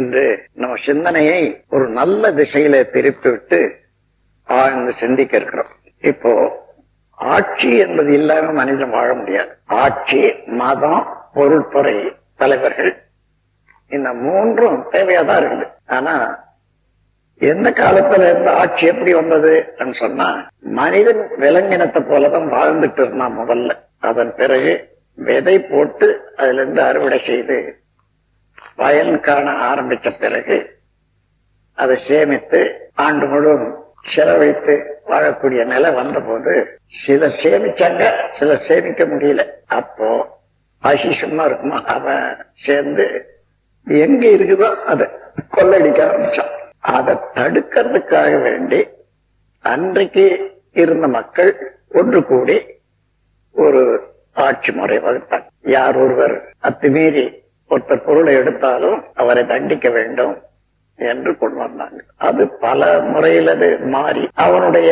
என்று நம்ம சிந்தனையை ஒரு நல்ல திசையில திருப்பிவிட்டு ஆழ்ந்து சிந்திக்க இருக்கிறோம். இப்போ ஆட்சி என்பது இல்லாம மனிதன் வாழ முடியாது. ஆட்சி மதம் பொருள்துறை தலைவர்கள் இந்த மூன்றும் தேவையாதான் இருக்குது. ஆனா எந்த காலத்துல இருந்து ஆட்சி எப்படி வந்தது சொன்னா மனிதன் விலங்கினத்தை போலதான் வாழ்ந்துட்டு இருந்தான் முதல்ல. அதன் பிறகு விதை போட்டு அதுல இருந்து அறுவடை செய்து பயன் காண ஆரம்பிச்ச பிறகு அதை சேமித்து ஆண்டு முழுவதும் செலவழித்து வாழக்கூடிய நிலை வந்தபோது சில சேமிச்சாங்க சில சேமிக்க முடியல. அப்போ பசி சும்மா இருக்குமா? அவன் சேர்ந்து எங்க இருக்குதோ அதை கொள்ளடிக்க ஆரம்பிச்சான். அதை தடுக்கிறதுக்காக வேண்டி அன்றைக்கு இருந்த மக்கள் ஒன்று கூடி ஒரு ஆட்சி முறை வகுத்தான் யார் ஒருவர் அத்துமீறி ஒருத்தர் பொருளை எடுத்தாலும் அவரை தண்டிக்க வேண்டும் என்று கொண்டு வந்தாங்க. அது பல முறையில அது மாறி அவனுடைய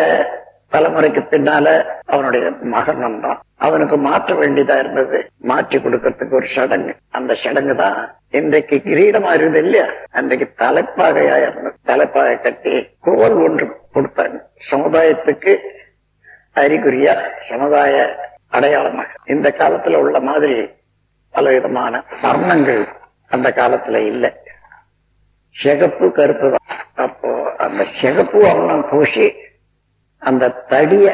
தலைமுறைக்கு பின்னால அவனுடைய மகன் வந்தான். அவனுக்கு மாற்ற வேண்டியதா இருந்தது. மாற்றி கொடுக்கறதுக்கு ஒரு சடங்கு. அந்த சடங்கு தான் இன்றைக்கு கிரீடமா இருந்தது இல்லையா? அன்றைக்கு தலைப்பாகையா இருந்தது. தலைப்பாகை கட்டி கோல் ஒன்று கொடுத்தாங்க. சமுதாயத்துக்கு அறிகுறியா சமுதாய அடையாளமாக. இந்த காலத்துல உள்ள மாதிரி பல விதமான வர்ணங்கள் அந்த காலத்துல இல்லை. சிகப்பு கருப்பு. அப்போ அந்த சிகப்பு வர்ணம் பூசி அந்த தடிய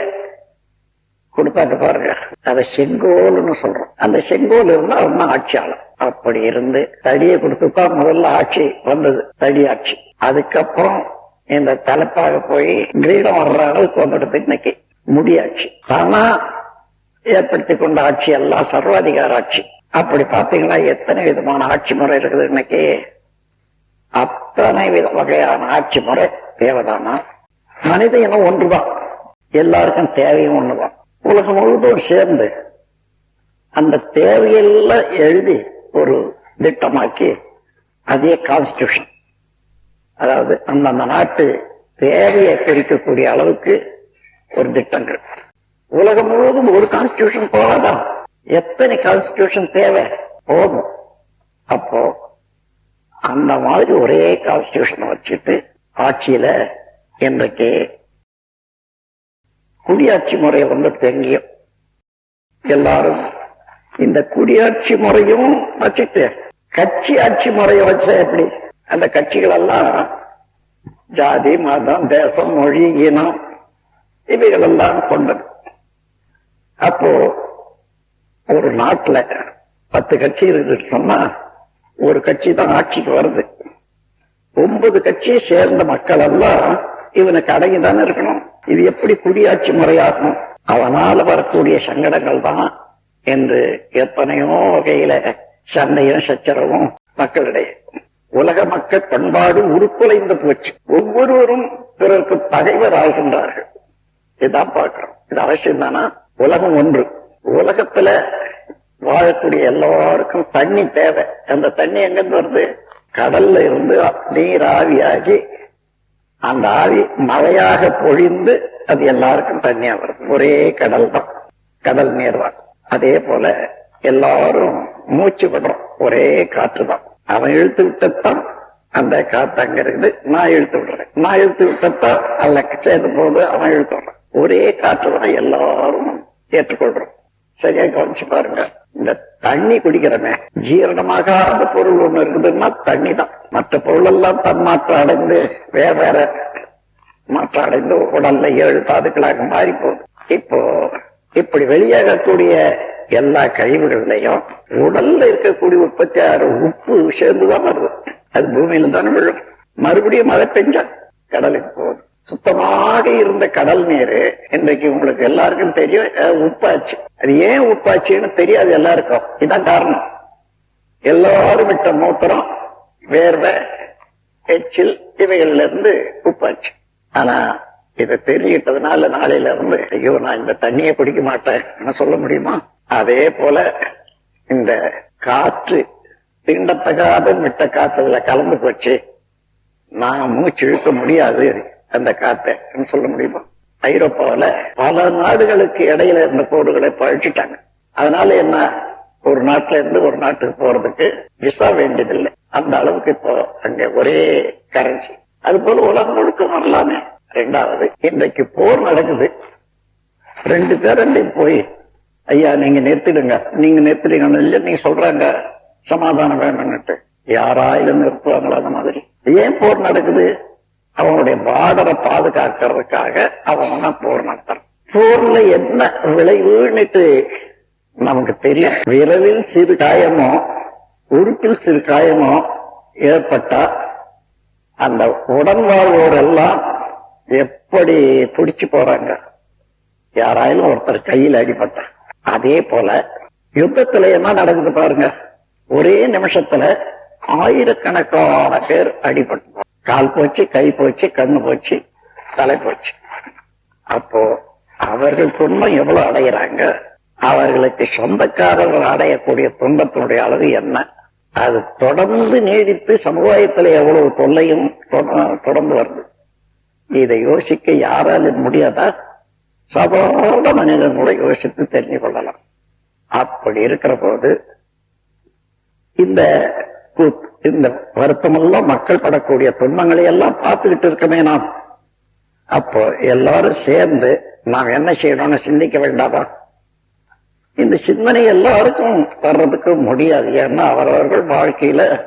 கொடுத்தாட்டு பாருங்க. அதை செங்கோல்னு சொல்றோம். அந்த செங்கோல் இருந்தா அவன் தான் ஆட்சியாளர் அப்படி இருந்து தடியை கொடுத்துதான் முதல்ல ஆட்சி வந்தது தடி ஆட்சி. அதுக்கப்புறம் இந்த தலைப்பாக போய் கிரீடம் வர்ற அளவுக்கு வந்துடுது இன்னைக்கு. முடியாட்சி தானா ஏற்படுத்தி கொண்ட ஆட்சி எல்லாம் சர்வாதிகார ஆட்சி. அப்படி பார்த்தீங்களா எத்தனை விதமான ஆட்சி முறை இருக்குது இன்னைக்கு? அத்தனை வித வகையான ஆட்சி முறை தேவைதானா? மனித இனம் ஒன்றுதான். எல்லாருக்கும் தேவையும் ஒண்ணுதான். உலகம் முழுவதும் சேர்ந்து அந்த தேவையெல்லாம் எழுதி ஒரு திட்டமாக்கி அதே கான்ஸ்டியூஷன் அதாவது அந்தந்த நாட்டு தேவையை குறிக்கக்கூடிய அளவுக்கு ஒரு திட்டங்கள். உலகம் முழுவதும் ஒரு கான்ஸ்டியூஷன் போகாதான் எத்தனை கான்ஸ்டியூஷன் தேவை? போதும். அப்போ அந்த மாதிரி ஒரே கான்ஸ்டியூஷனை வச்சுட்டு ஆட்சியில இன்றைக்கு குடியாட்சி முறை வந்து தெங்கியும். எல்லாரும் இந்த குடியாட்சி முறையும் வச்சுட்டு கட்சி ஆட்சி முறையை வச்சா எப்படி? அந்த கட்சிகள் எல்லாம் ஜாதி மதம் தேசம் மொழி இனம் இவைகள் எல்லாம் கொண்டது. அப்போ ஒரு நாட்டுல பத்து கட்சி இருக்குன்னு சொன்னா ஒரு கட்சி தான் ஆட்சிக்கு வருது. ஒன்பது கட்சியை சேர்ந்த மக்கள் எல்லாம் இவனுக்கு அடங்கி தானே இருக்கணும். இது எப்படி குடியாட்சி முறையாகும் அவனால வரக்கூடிய சங்கடங்கள் தான் என்று எத்தனையோ வகையில சண்டையும் சச்சரவும் மக்களிடையே. உலக மக்கள் பண்பாடு உருக்குலைந்து போச்சு. ஒவ்வொருவரும் பிறருக்கு பகைவர் ஆகின்றார்கள் இதான் பார்க்கிறோம். இது அவசியம் தானா உலகம் ஒன்று. உலகத்துல வாழக்கூடிய எல்லாருக்கும் தண்ணி தேவை. அந்த தண்ணி எங்கிருந்து வருது? கடல்ல இருந்து நீர் ஆவியாகி அந்த ஆவி மழையாக பொழிந்து அது எல்லாருக்கும் தண்ணியா வருது. ஒரே கடல் தான். கடல் நீர் தான் அதே போல எல்லாரும் மூச்சு விடுறோம். ஒரே காற்று தான். அவன் இழுத்து விட்டத்தான் அந்த காத்து அங்க இருக்குது. நான் இழுத்து விடுறேன். நான் இழுத்து விட்டத்தான் அல்ல சேர்ந்த போது அவன் இழுத்து விடுறான். ஒரே காற்று தான் எல்லாரும் ஏற்றுக்கொள்றோம். சரியா கவனிச்சு பாருங்க. இந்த தண்ணி குடிக்கிறமே ஜீரணமாகாத பொருள் ஒண்ணு இருக்குதுன்னா தண்ணி தான் மற்ற பொருள் எல்லாம் தன்மாற்ற அடைந்து வேற வேற மாற்ற அடைந்து உடல்ல ஏழு தாதுக்களாக மாறி போகுது இப்போ இப்படி வெளியாகக்கூடிய எல்லா கழிவுகள்லையும் உடல்ல இருக்கக்கூடிய உற்பத்தி ஆகிற உப்பு சேர்ந்துதான் வருது. அது பூமியில தானே விழும். மறுபடியும் மழை பெஞ்சா கடலுக்கு போகுது. சுத்தமாக இருந்த கடல் நீர் இன்றைக்கு உங்களுக்கு எல்லாருக்கும் தெரியும் உப்பாச்சு. அது ஏன் உப்பாச்சுன்னு தெரியாது எல்லாருக்கும். இதான் காரணம். எல்லாரும் விட்ட மூத்திரம் வேர்வை எச்சில் இவைகள்ல இருந்து உப்பாச்சு. ஆனா இதை தெரிஞ்சுக்கிட்டதுனால நாளையில இருந்து ஐயோ நான் இந்த தண்ணியை குடிக்க மாட்டேன் என்ன சொல்ல முடியுமா? அதே போல இந்த காற்று தீண்டத்தகாத விட்ட காத்துல கலந்து போச்சு. நான் மூச்சு இழுக்க முடியாது. அந்த காத்தை சொல்ல முடியுமா? ஐரோப்பாவில பல நாடுகளுக்கு இடையில இருந்த கோடுகளை பழிச்சிட்டாங்க. அதனால என்ன? ஒரு நாட்டுல இருந்து ஒரு நாட்டுக்கு போறதுக்கு விசா வேண்டியதில்லை. அந்த அளவுக்கு இப்போ அங்க ஒரே கரன்சி அது போல உலகம் முழுக்க வரலாமே. ரெண்டாவது இன்றைக்கு போர் நடக்குது. ரெண்டு பேரண்டி போய் ஐயா நீங்க நிறுத்திடுங்க. நீங்க நிறுத்திடுங்கன்னு இல்ல நீங்க சொல்றாங்க. சமாதானம் வேணும்னுட்டு. யாராயிலும் நிறுத்துவாங்களா அந்த மாதிரி? ஏன் போர் நடக்குது? அவனுடைய பாதரை பாதுகாக்கிறதுக்காக அவன் போர் நடத்துறான் போர்ல என்ன விளைவுன்னுட்டு நமக்கு தெரியும். விரலில் சிறு காயமோ உறுப்பில் சிறு காயமோ ஏற்பட்டா அந்த உடன் வாழ்வோர் எல்லாம் எப்படி துடிச்சு போறாங்க? யாராயிலும் ஒருத்தர் கையில் அடிபட்ட. அதே போல யுத்தத்துல என்ன நடக்குது பாருங்க. ஒரே நிமிஷத்துல ஆயிரக்கணக்கான பேர் அடிபட்டு கால் போச்சு கை போச்சு கண்ணு போச்சு தலை போச்சு. அப்போ அவர்கள் துன்பம் எவ்வளவு அடையிறாங்க அவர்களுக்கு சொந்தக்காரர்கள் அடையக்கூடிய துன்பத்தினுடைய அளவு என்ன? அது தொடர்ந்து நீடித்து சமுதாயத்தில் எவ்வளவு தொல்லையும் தொட- தொடர்ந்து வருது. இதை யோசிக்க யாராலும் முடியாதா? சாதாரண மனிதன் கூட யோசித்து தெரிஞ்சு கொள்ளலாம். அப்படி இருக்கிற போது இந்த கூத்து இந்த வருத்தமெல்லாம் மக்கள் படக்கூடிய துன்பங்களை எல்லாம் பார்த்துக்கிட்டு இருக்கமே நாம். அப்போ எல்லாரும் சேர்ந்து நாம் என்ன செய்யணும்னு சிந்திக்க வேண்டாமா? இந்த சிந்தனை எல்லாருக்கும் வர்றதுக்கு முடியாது. ஏன்னா அவரவர்கள் வாழ்க்கையில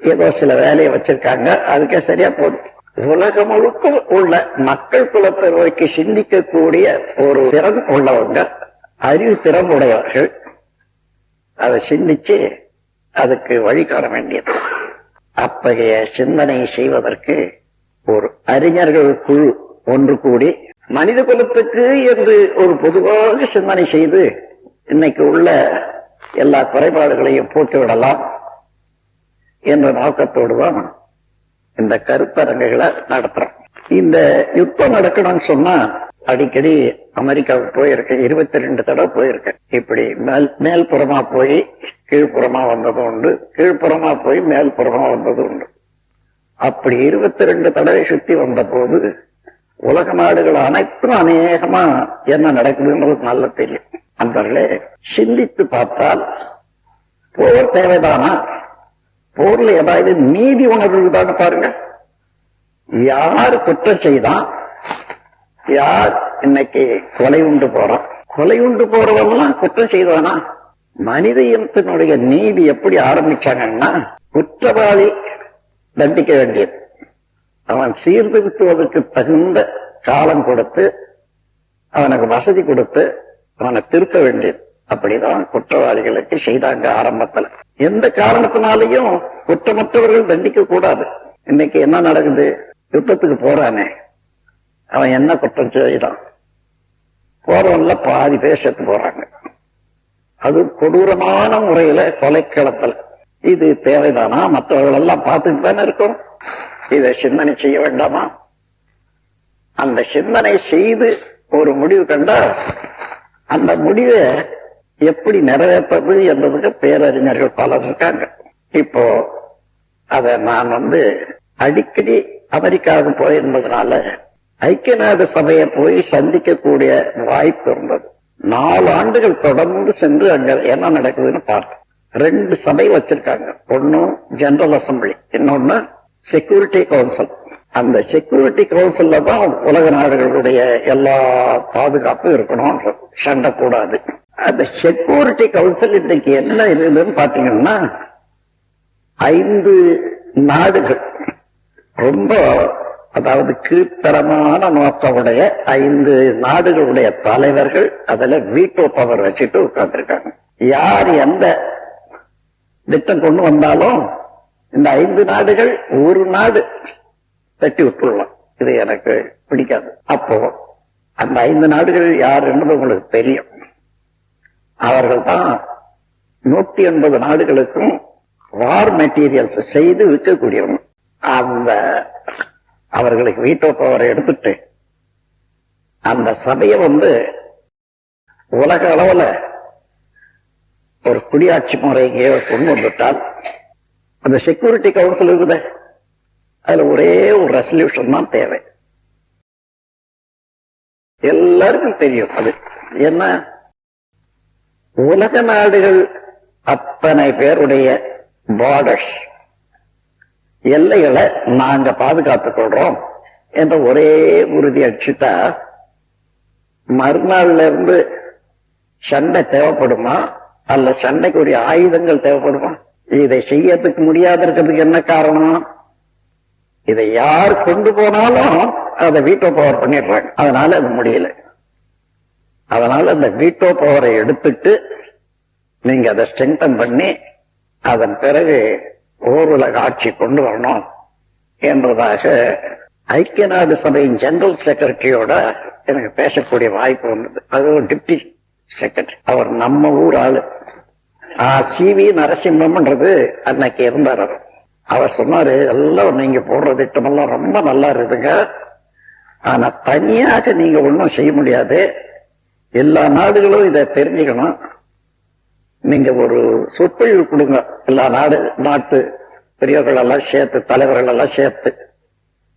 ஏதோ சில வேலையை வச்சிருக்காங்க. அதுக்கே சரியா போதும். உலகம் முழுக்க உள்ள மக்கள் குலத்தை நோக்கி சிந்திக்கக்கூடிய ஒரு திறன் உள்ளவங்க அறிவு திறன் உடையவர்கள் அதை சிந்திச்சு அதுக்கு வழிகாட வேண்டியது. அத்தகைய சிந்தனை செய்வதற்கு ஒரு அறிஞர்கள் குழு ஒன்று கூடி மனித குலத்துக்கு என்று ஒரு பொதுவாக சிந்தனை செய்து இன்னைக்கு உள்ள எல்லா குறைபாடுகளையும் போட்டுவிடலாம் என்ற நோக்கத்தோடு தான் இந்த கருத்தரங்குகளை நடத்துறோம். இந்த யுத்தம் நடக்கணும்னு சொன்னா அடிக்கடி அமெரிக்காவுக்கு போயிருக்கேன். இருபத்தி ரெண்டு தடவை போயிருக்கேன். இப்படி மேல் மேல்புறமா போய் கீழ்ப்புறமா வந்ததும் உண்டு. கீழ்ப்புறமா போய் மேல்புறமா வந்ததும் உண்டு. அப்படி இருபத்தி ரெண்டு தடவை சுத்தி வந்த போது உலக நாடுகள் அனைத்தும் அநேகமா என்ன நடக்குதுன்றது நல்ல தெரியும். அன்பர்களே சிந்தித்து பார்த்தால் போர் தேவைதானா? போர்ல ஏதாவது நீதி உணர்வு தானே பாருங்க. யார் குற்றம் செய்தான்? யார் இன்னைக்கு கொலை உண்டு போறான் கொலை உண்டு போறவெல்லாம் குற்றம் செய்வானா மனித இனத்தினுடைய நீதி எப்படி ஆரம்பிச்சாங்கன்னா குற்றவாளி தண்டிக்க வேண்டியது. அவன் சீர்திருத்துவதற்கு தகுந்த காலம் கொடுத்து அவனுக்கு வசதி கொடுத்து அவனை திருத்த வேண்டியது. அப்படிதான் குற்றவாளிகளுக்கு செய்தாங்க ஆரம்பத்துல. எந்த காரணத்தினாலையும் குற்றமற்றவர்கள் தண்டிக்க கூடாது இன்னைக்கு என்ன நடக்குது? யுத்தத்துக்கு போறானே. அவன் என்ன குற்றம் செய்தான்? போறவன்ல பாதி பேர் செத்து போறாங்க. அது கொடூரமான முறையில கொலைக்கிழத்தல் இது தேவைதானா? மற்றவர்கள் எல்லாம் பார்த்துட்டு தானே இருக்கும். இதை சிந்தனை செய்ய வேண்டாமா? அந்த சிந்தனை செய்து ஒரு முடிவு கண்டா அந்த முடிவை எப்படி நிறைவேற்றுறது என்பதுக்கு பேரறிஞர்கள் பலர் இருக்காங்க. இப்போ அத நான் வந்து அடிக்கடி அமெரிக்காவுக்கு போயிருந்ததுனால ஐக்கிய நாடு சபையை போய் சந்திக்கக்கூடிய வாய்ப்பு இருந்தது. நாலு ஆண்டுகள் தொடர்ந்து சென்று அங்க என்ன நடக்குதுன்னு பார்த்தேன் ரெண்டு சபை வச்சிருக்காங்க. ஒன்னு ஜெனரல் அசம்பிளி இன்னொன்னு செக்யூரிட்டி கவுன்சில் அந்த செக்யூரிட்டி கவுன்சில்ல தான் உலக நாடுகளுடைய எல்லா பாதுகாப்பும் இருக்கணும் சண்டை கூடாது. அந்த செக்யூரிட்டி கவுன்சில் இன்னைக்கு என்ன இருக்குதுன்னு பாத்தீங்கன்னா ஐந்து நாடுகள். ரொம்ப அதாவது கீழ்த்தரமான நோக்கமுடைய ஐந்து நாடுகளுடைய தலைவர்கள் அதுல வீட்டோ பவர் வச்சுட்டு உட்கார்ந்துருக்காங்க. யார் எந்த திட்டம் கொண்டு வந்தாலும் இந்த ஐந்து நாடுகள் ஒரு நாடு தட்டி விட்டுள்ளோம் இது எனக்கு பிடிக்காது. அப்போ அந்த ஐந்து நாடுகள் யார் என்பது உங்களுக்கு தெரியும். அவர்கள் தான் நூத்தி எண்பது நாடுகளுக்கும் வார் மெட்டீரியல்ஸ் செய்து விற்கக்கூடியவங்க. அந்த அவர்களுக்கு வீட்டோ பவரை எடுத்துட்டு அந்த சபையை வந்து உலக அளவுல ஒரு குடியாட்சி முறை எங்கேயோ கொண்டு வந்துட்டால் அந்த செக்யூரிட்டி கவுன்சில் இருக்குதே. அதுல ஒரே ஒரு ரெசல்யூஷன் தான் தேவை. எல்லாருக்கும் தெரியும் அது. என்ன உலக நாடுகள் அத்தனை பேருடைய பார்டர்ஸ் எல்லைகளை நாங்க பாதுகாத்துக் கொள்றோம் என்ற ஒரே உறுதி அடிச்சுட்டா மறுநாள்ல இருந்து சண்டை தேவைப்படுமா? அல்ல சண்டைக்குரிய ஆயுதங்கள் தேவைப்படுமா? இதை செய்யறதுக்கு முடியாது இருக்கிறதுக்கு என்ன காரணம்? இதை யார் கொண்டு போனாலும் அதை வீட்டோ பவர் பண்ணிடுறாங்க. அதனால அது முடியல. அதனால அந்த வீட்டோ பவரை எடுத்துட்டு நீங்க அதை ஸ்ட்ரெங்தன் பண்ணி அதன் பிறகு ஓர் உலக ஆட்சி கொண்டு வரணும் என்றதாக ஐக்கிய நாடு சபையின் ஜெனரல் செக்ரட்டரியோட எனக்கு பேசக்கூடிய வாய்ப்பு வந்தது. அது ஒரு டிப்டி செக்ரட்டரி அவர் நம்ம ஊர் ஆளு. சி வி நரசிம்மம்ன்றது அன்னைக்கு இருந்தார் அவர். அவர் சொன்னாரு எல்லாம் நீங்க போடுற திட்டமெல்லாம் ரொம்ப நல்லா இருக்குதுங்க. ஆனா தனியாக நீங்க ஒண்ணும் செய்ய முடியாது. எல்லா நாடுகளும் இதை தெரிஞ்சுக்கணும். நீங்க ஒரு சொற்பொழிவு கொடுங்க. எல்லா நாடு நாட்டு பெரியவர்கள் எல்லாம் சேர்த்து தலைவர்கள் எல்லாம் சேர்த்து.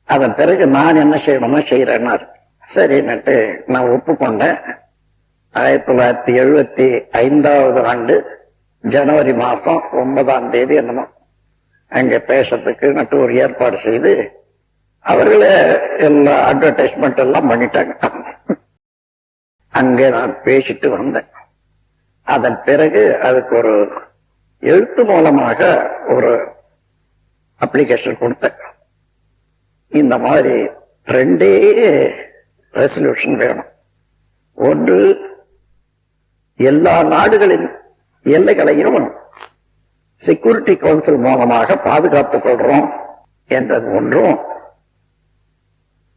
அதன் பிறகு நான் என்ன செய்யணுமோ செய்யறேன்னாரு சரின்னுட்டு நான் ஒப்புக்கொண்டேன். ஆயிரத்தி தொள்ளாயிரத்தி எழுபத்தி ஐந்தாவது ஆண்டு ஜனவரி மாசம் ஒன்பதாம் தேதி என்னமோ. அங்க பேசுறதுக்கு நட்டு ஒரு ஏற்பாடு செய்து அவர்களே எல்லா அட்வர்டைஸ்மெண்ட் எல்லாம் பண்ணிட்டாங்க. அங்கே நான் பேசிட்டு வந்தேன். அதன் பிறகு அதுக்கு ஒரு எழுத்து மூலமாக ஒரு அப்ளிகேஷன் கொடுத்தேன். இந்த மாதிரி ரெண்டே ரெசல்யூஷன் வேணும். ஒன்று எல்லா நாடுகளின் எல்லைகளையும் செக்யூரிட்டி கவுன்சில் மூலமாக பாதுகாத்துக் கொள்றோம் என்றது ஒன்றும்.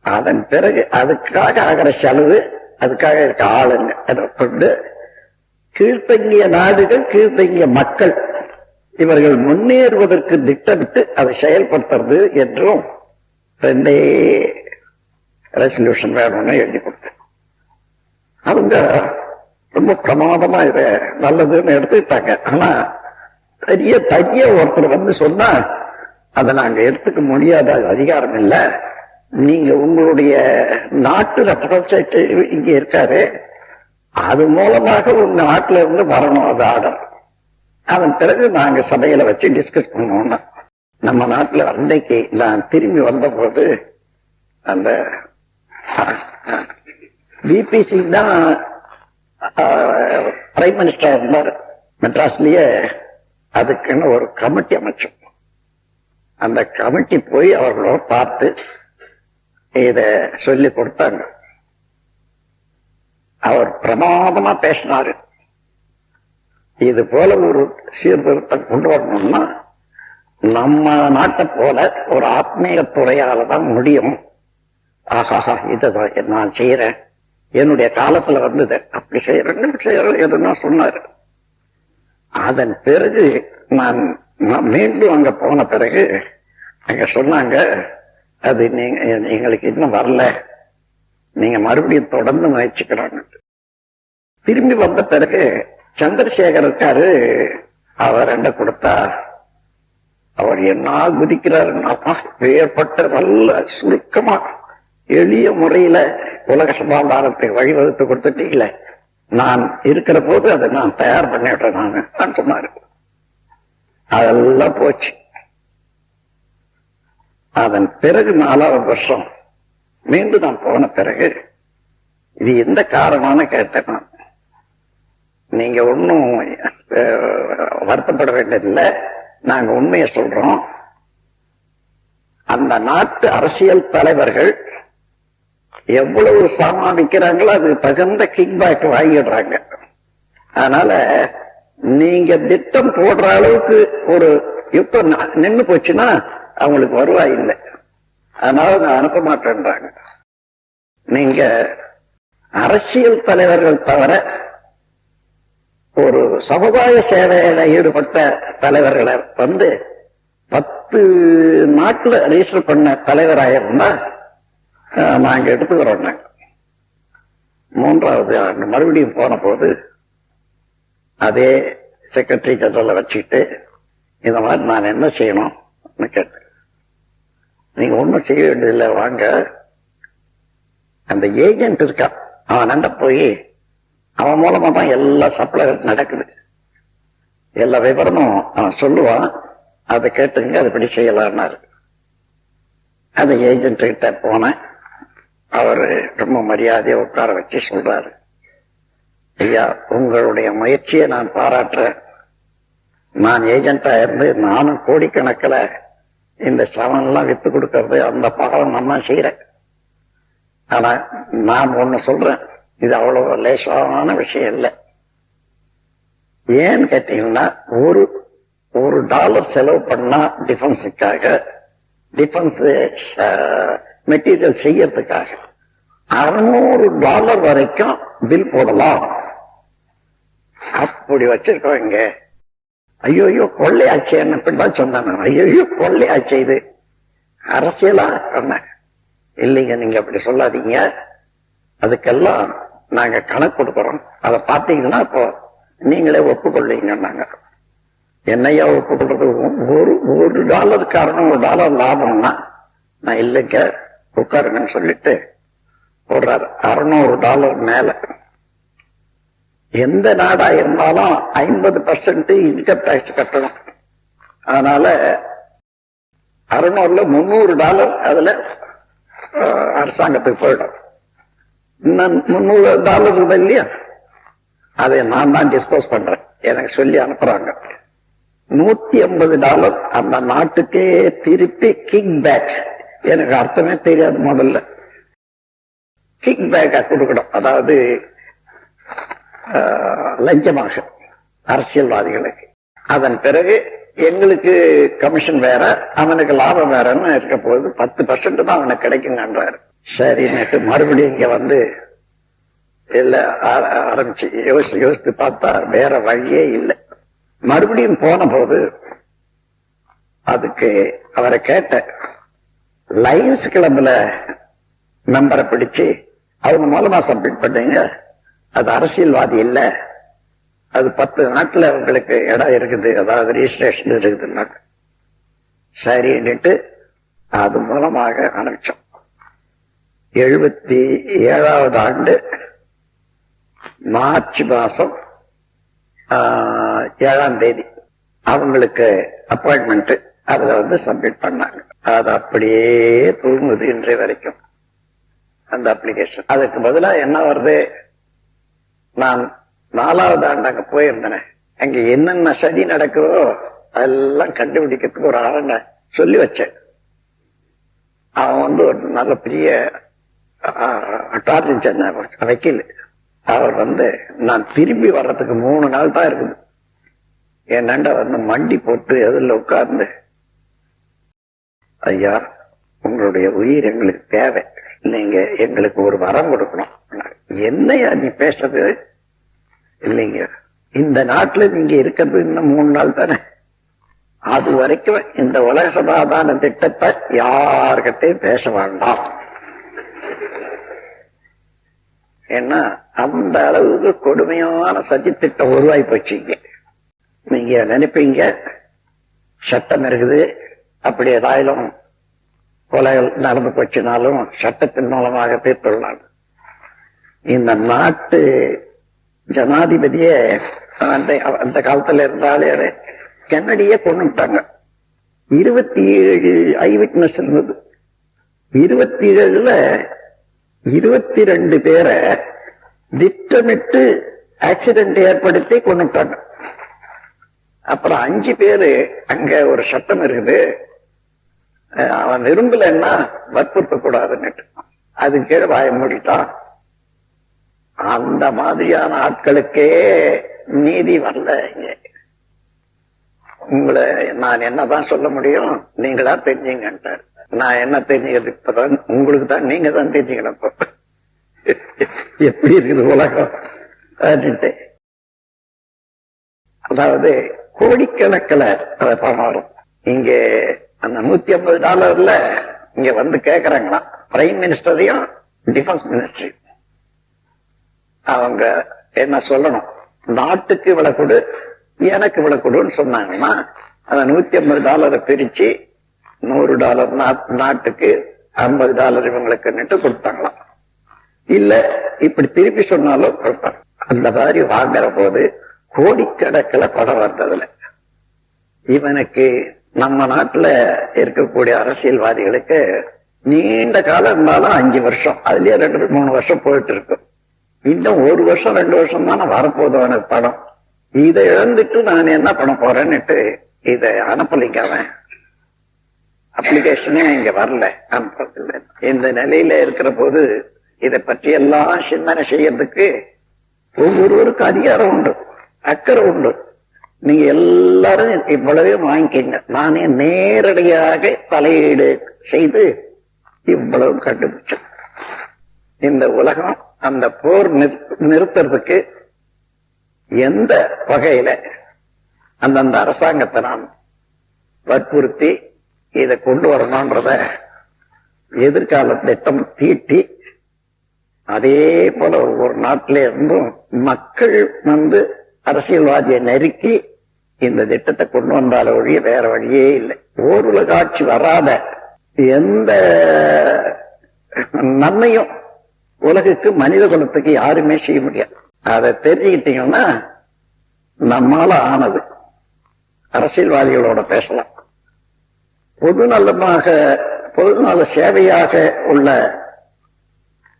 அதன் பிறகு அதுக்காக ஆகிற செலவு அதுக்காக இருக்க ஆளுங்க அதை கொண்டு கீழ்த்தங்கிய நாடுகள் கீழ்த்தங்கிய மக்கள். இவர்கள் முன்னேறுவதற்கு திட்டமிட்டு அதை செயல்படுத்துறது என்றும் ரெண்டே ரெசல்யூஷன் வேணும்னு எழுதி கொடுத்தேன். அவங்க ரொம்ப பிரமாதமா இத நல்லதுன்னு எடுத்துக்கிட்டாங்க. ஆனா பெரிய தனிய ஒருத்தர் வந்து சொன்னா அதை நாங்க எடுத்துக்க முடியாத அதிகாரம் இல்லை. நீங்க உங்களுடைய நாட்டு ரெப்ரசன்டேட்டிவ் இங்க இருக்காரு. அது மூலமாக ஒரு நாட்டில இருந்து வரணும் அது ஆர்டர் அதன் பிறகு நாங்க சபையில வச்சு டிஸ்கஸ் பண்ணுவோம்னா நம்ம நாட்டுல அன்னைக்கு நான் திரும்பி வந்த போது அந்த பிபிசி சிங் தான் பிரைம் மினிஸ்டர் இருந்தார். மெட்ராஸ்லயே அதுக்குன்னு ஒரு கமிட்டி அமைச்சோம். அந்த கமிட்டி போய் அவர்களோட பார்த்து இத சொல்லி கொடுத்தாங்க. அவர் பிரமாதமா பேசினாரு. இது போல ஒரு சீர்திருத்தம் கொண்டு வரணும்னா நம்ம நாட்டை போல ஒரு ஆத்மீக துறையால தான் முடியும். ஆஹாஹா இதை நான் செய்யறேன் என்னுடைய காலத்துல வந்தது. அப்படி செய்யறேன் செய்யறேன் எதுனா சொன்னாரு. அதன் பிறகு நான் நான் மீண்டும் அங்க போன பிறகு அங்க சொன்னாங்க அது நீங்க எங்களுக்கு இன்னும் வரல. நீங்க மறுபடியும் தொடர்ந்து முயற்சிக்கிறாங்க. திரும்பி வந்த பிறகு சந்திரசேகர் இருக்காரு. அவர் என்ன கொடுத்தார் அவர் என்ன குதிக்கிறாருன்னா வேறுபட்ட நல்ல சுருக்கமா எளிய முறையில உலக சமாதானத்தை வழிவகுத்து கொடுத்துட்டீங்களே. நான் இருக்கிற போது அதை நான் தயார் பண்ணிடுறேன் நான் சொன்னாரு. அதெல்லாம் போச்சு. அதன் பிறகு நாலாவது வருஷம் மீண்டும் நான் போன பிறகு இது எந்த காரணம்னு கேட்டேன் நீங்க ஒன்னும் வருத்தப்பட வேண்டியதில்லை. நாங்க உண்மையை சொல்றோம். அந்த நாட்டு அரசியல் தலைவர்கள் எவ்வளவு சமாளிக்கிறாங்களோ அது தகுந்த கிக்பேக் வாங்கிடுறாங்க. அதனால நீங்க திட்டம் போடுற அளவுக்கு ஒரு யுத்தம் நின்னு போச்சுன்னா அவங்களுக்கு வருவாய் இல்லை. அதனால நான் அனுப்ப மாட்டேன்றாங்க. நீங்க அரசியல் தலைவர்கள் தவிர ஒரு சமுதாய சேவையில ஈடுபட்ட தலைவர்களை வந்து பத்து நாட்டுல ரெஜிஸ்டர் பண்ண தலைவராயிருந்தா நாங்க எடுத்துக்கிறோம் மூன்றாவது ஆண்டு மறுபடியும் போன போது அதே செக்ரட்டரி ஜெனரலை வச்சுக்கிட்டு இந்த மாதிரி நான் என்ன செய்யணும்னு கேட்டேன் நீங்க ஒன்றும் செய்ய வேண்டியதில்லை வாங்க. அந்த ஏஜென்ட் இருக்கா அவன் போய் அவன் மூலமா தான் எல்லா சப்ளை நடக்குது. எல்லா விவரமும் அவன் சொல்லுவான். அதை கேட்டுங்க அதுபடி செய்யலான்னாரு. அந்த ஏஜென்ட் கிட்ட போனேன். அவரு ரொம்ப மரியாதையை உட்கார வச்சு சொல்றாரு. ஐயா உங்களுடைய முயற்சியை நான் பாராட்டுறேன். நான் ஏஜென்டா இருந்து நானும் கோடிக்கணக்கில் இந்த சவன்லாம் வித்து கொடுக்கறது அந்த பாவம் நம்ம செய்யறேன். ஆனா நான் ஒண்ணு சொல்றேன். இது அவ்வளவு லேசான விஷயம் இல்லை. ஏன்னு கேட்டீங்கன்னா ஒரு ஒரு டாலர் செலவு பண்ணா டிஃபென்ஸுக்காக டிஃபென்ஸ் மெட்டீரியல் செய்யறதுக்காக அறுநூறு டாலர் வரைக்கும் பில் போடலாம். அப்படி வச்சிருக்கோம் இங்க. ஐயோ ஐயோ கொள்ளையாச்சே தான் சொன்னாங்க ஐயோயோ கொள்ளை கொள்ளையாச்சே இது. அரசியலா சொன்ன இல்லைங்க நீங்க அப்படி சொல்லாதீங்க. அதுக்கெல்லாம் நாங்க கணக்கு கொடுக்குறோம். அதை பார்த்தீங்கன்னா இப்போ நீங்களே ஒப்புக்கொள்ளீங்கன்னாங்க என்னையா ஒப்புக்கொள்றது? ஒரு ஒரு டாலர் காரணம் ஒரு டாலர் லாபம்னா நான் இல்லைங்க உட்காருங்கன்னு சொல்லிட்டு போடுறாரு. அறுநூறு டாலர் மேல. எந்த நாடா இருந்தாலும் ஐம்பது பர்சன்ட் இன்கம் டேக்ஸ் கட்டணும். அதனால அறுநூறுல முந்நூறு டாலர் அதுல அரசாங்கத்துக்கு போயிடும். முன்னூறு டாலர் இருக்குது இல்லையா? அதை நான் தான் டிஸ்போஸ் பண்றேன். எனக்கு சொல்லி அனுப்புறாங்க. நூத்தி ஐம்பது டாலர் அந்த நாட்டுக்கே திருப்பி கிக் பேக் எனக்கு அர்த்தமே தெரியாது முதல்ல. கிக் பேக்கா கொடுக்கணும். அதாவது ஆஹ், லஞ்சமாக அரசியல்வாதிகளுக்கு. அதன் பிறகு எங்களுக்கு கமிஷன் வேற அவனுக்கு லாபம் வேறன்னு இருக்க போது பத்து பர்சன்ட் தான் அவனுக்கு கிடைக்குங்கன்றாரு. சரின்னுட்டு மறுபடியும் இங்க வந்து இல்ல ஆரம்பிச்சு யோசிச்சு யோசித்து பார்த்தா வேற வழியே இல்லை. மறுபடியும் போன போது அதுக்கு அவரை கேட்டேன் லைன்ஸ் கிளம்புல மெம்பரை பிடிச்சு அவங்க மூலமா சப்மிட் பண்ணீங்க. அது அரசியல்வாதி இல்ல. அது பத்து நாட்டுல உங்களுக்கு இடம் இருக்குது. அதாவது ரிஜிஸ்ட்ரேஷன் இருக்குதுன்னா சரின்னுட்டு அது மூலமாக ஆரம்பிச்சோம். எழுபத்தி ஏழாவது ஆண்டு மார்ச் மாசம் ஆஹ், ஏழாம் தேதி அவங்களுக்கு அப்பாயின்மெண்ட் அதுல வந்து சப்மிட் பண்ணாங்க. அது அப்படியே தூங்குது இன்றைய வரைக்கும் அந்த அப்ளிகேஷன் அதுக்கு பதிலா என்ன வருது? நான் நாலாவது ஆண்டு அங்க போயிருந்தேன். அங்க என்னென்ன சதி நடக்குதோ அதெல்லாம் கண்டுபிடிக்கிறதுக்கு ஒரு ஆளை சொல்லி வச்சேன். அவன் வந்து ஒரு நல்ல பெரிய அட்டார்னி வக்கீல். அவர் வந்து நான் திரும்பி வர்றதுக்கு மூணு நாள் தான் இருக்குது. என்னாண்ட வந்து மண்டி போட்டு எதில் உட்கார்ந்து ஐயா உங்களுடைய உயிர் எங்களுக்கு தேவை. நீங்க எங்களுக்கு ஒரு வரம் கொடுக்கணும். என்னையா நீ பேசுறது? இல்லைங்க. இந்த நாட்டுல நீங்க இருக்கிறது இன்னும் மூணு நாள் தானே. அது வரைக்கும் இந்த உலக சமாதான திட்டத்தை யார்கிட்டையும் பேச வேண்டாம். ஏன்னா அந்த அளவுக்கு கொடுமையான சதி திட்டம் உருவாகி போச்சுங்க நீங்க நினைப்பீங்க சட்டம் இருக்குது அப்படி ஏதாயிலும் கொலைகள் நடந்து போச்சுனாலும் சட்டத்தின் மூலமாக தீர்த்துள்ளாங்க இந்த நாட்டு ஜனாதிபதிய அந்த அந்த காலத்துல இருந்தாலே கென்னடியே கொண்டு விட்டாங்க இருபத்தி ஏழு ஐ விட்னஸ் இருந்தது. இருபத்தி ஏழுல இருபத்தி ரெண்டு பேரை திட்டமிட்டு ஆக்சிடென்ட் ஏற்படுத்தி கொண்டுட்டாங்க அப்புறம் அஞ்சு பேரு அங்க ஒரு சட்டம் இருக்குது. அவன் விரும்பலன்னா வற்புறுத்த கூடாதுன்னுட்டு. அது கீழே வாய மூடிட்டான். அந்த மாதிரியான ஆட்களுக்கே நீதி வரல இங்க. உங்களை நான் என்னதான் சொல்ல முடியும்? நீங்களா தெரிஞ்சீங்கன்ட்டார். நான் என்ன தெரிஞ்சுக்கிறது? இப்பதான் உங்களுக்கு தான் நீங்க தான் தெரிஞ்சுக்கணும். இப்ப. எப்படி இருக்குது உலகம்? அதாவது கோடிக்கணக்கில் அதை பணம் வரும் இங்க அந்த நூத்தி ஐம்பது டாலர்ல இங்க வந்து கேக்குறாங்களா பிரைம் மினிஸ்டரையும் டிஃபென்ஸ் மினிஸ்டரி அவங்க என்ன சொல்லணும்? நாட்டுக்கு இவ்வளவு கொடு எனக்கு இவ்வளவு கொடுன்னு சொன்னாங்கன்னா அந்த நூத்தி ஐம்பது டாலரை பிரிச்சு நூறு டாலர் நா- நாட்டுக்கு ஐம்பது டாலர் இவங்களுக்கு கொடுத்தாங்களாம் இல்ல இப்படி திருப்பி சொன்னாலும் கொடுத்தாங்க. அந்த மாதிரி வாங்குற போது கோடிக்கணக்கில் படம் வந்ததுல இவனுக்கு நம்ம நாட்டுல இருக்கக்கூடிய அரசியல்வாதிகளுக்கு நீண்ட காலம் இருந்தாலும் அஞ்சு வருஷம் அதுலயே ரெண்டு மூணு வருஷம் போயிட்டு இருக்கும். இன்னும் ஒரு வருஷம் ரெண்டு வருஷம் தானே வரப்போகுது அவனுக்கு படம் இதை இழந்துட்டு நான் என்ன பண்ண போறேன்னுட்டு இதை அனுப்பலிங்க அவன். அப்ளிகேஷனே இங்க வரல. இந்த நிலையில இருக்கிற போது இதை பற்றி எல்லாம் சிந்தனை செய்யறதுக்கு ஒவ்வொருவருக்கும் அதிகாரம் உண்டு அக்கறை உண்டு. நீங்க எல்லாரும் இவ்வளவே வாங்கிக்கங்க. நானே நேரடியாக தலையீடு செய்து இவ்வளவு கண்டுபிடிச்சேன். இந்த உலகம் அந்த போர் நிறுத்துறதுக்கு எந்த வகையில அந்தந்த அரசாங்கத்தை நான் வற்புறுத்தி இதை கொண்டு வரணும்ன்றத எதிர்கால திட்டம் தீட்டி அதே போல ஒவ்வொரு நாட்டில இருந்தும் மக்கள் வந்து அரசியல்வாதியை நெருக்கி இந்த திட்டத்தை கொண்டு வந்தால ஒழிய வேற வழியே இல்லை. ஓர் உலக ஆட்சி வராத எந்த நன்மையும் உலகுக்கு மனித குலத்துக்கு யாருமே செய்ய முடியாது. அதை தெரிஞ்சுக்கிட்டீங்கன்னா நம்மால ஆனது. அரசியல்வாதிகளோட பேசலாம். பொது நலமாக பொது நல சேவையாக உள்ள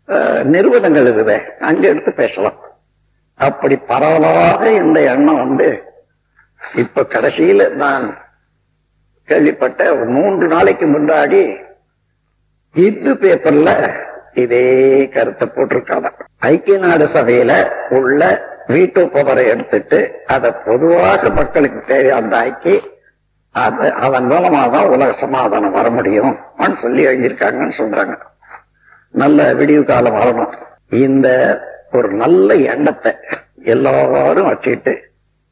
அஹ், நிறுவனங்கள் இருக்குதே அங்க எடுத்து பேசலாம். அப்படி பரவலாக இந்த எண்ணம் வந்து இப்ப கடைசியில நான் கேள்விப்பட்ட மூன்று நாளைக்கு முன்னாடி இந்து பேப்பர்ல இதே கருத்தை போட்டிருக்காங்க. ஐக்கிய நாடு சபையில உள்ள வீட்டு பவரை எடுத்துட்டு அதை பொதுவாக மக்களுக்கு தேவையாந்தாக்கி அது அதன் மூலமா தான் உலக சமாதானம் வர முடியும். சொல்லி எழுதியிருக்காங்கன்னு சொல்றாங்க. நல்ல விடிவு காலம் வரணும். இந்த ஒரு நல்ல எண்ணத்தை எல்லாரும் வச்சுக்கிட்டு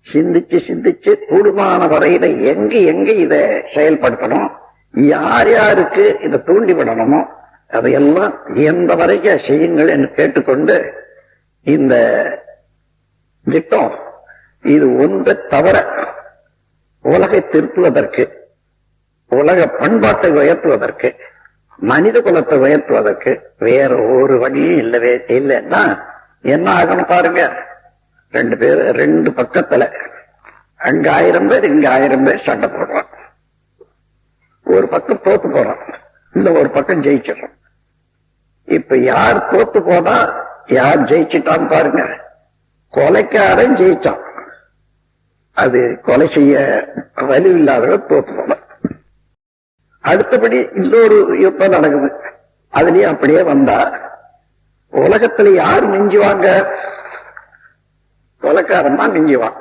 சிந்திச்சு சிந்திச்சு கூடுமான வரையில எங்க எங்க இத செயல்படுத்தணும் யார் யாருக்கு இதை தூண்டி விடணுமோ அதையெல்லாம் எந்த வரைக்கும் செய்யுங்கள் என்று கேட்டுக்கொண்டு இந்த திட்டம் இது ஒன்றை தவிர உலகை திருத்துவதற்கு உலக பண்பாட்டை உயர்த்துவதற்கு மனித குலத்தை உயர்த்துவதற்கு வேற ஒரு வழியும் இல்லவே இல்லைன்னா என்ன ஆகணும் பாருங்க. ரெண்டு பேர் ரெண்டு பக்கத்துல அங்க ஆயிரம் பேர் இங்க ஆயிரம் பேர் சண்டை போடுறான் ஒரு பக்கம் தோத்து போறான் இந்த ஒரு பக்கம் ஜெயிச்சிடறோம். இப்ப யார் தோத்து போனா யார் ஜெயிச்சிட்டான்னு பாருங்க. கொலைக்காரன் ஜெயிச்சான். அது கொலை செய்ய வலு இல்லாதவர் தோத்து அடுத்தபடி இன்னொரு யுத்தம் நடக்குது. அதுலயும் அப்படியே வந்தா உலகத்துல யார் மிஞ்சுவாங்க? கொலைக்காரன் தான் மிஞ்சுவான்.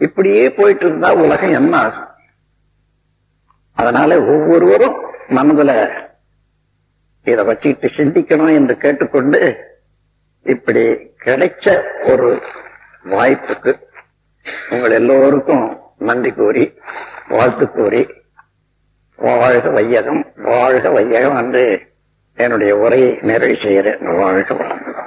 இப்படியே போயிட்டு இருந்தா உலகம் என்ன ஆகும்? அதனால ஒவ்வொருவரும் மனதுல இதை வச்சுக்கிட்டு சிந்திக்கணும் என்று கேட்டுக்கொண்டு இப்படி கிடைச்ச ஒரு வாய்ப்புக்கு உங்கள் எல்லோருக்கும் நன்றி கூறி வாழ்த்து கூறி வாழ்க வையகம் வாழ்க வையகம் என்று என்னுடைய உரையை நிறைவு செய்கிறேன். வாழ்க வளம்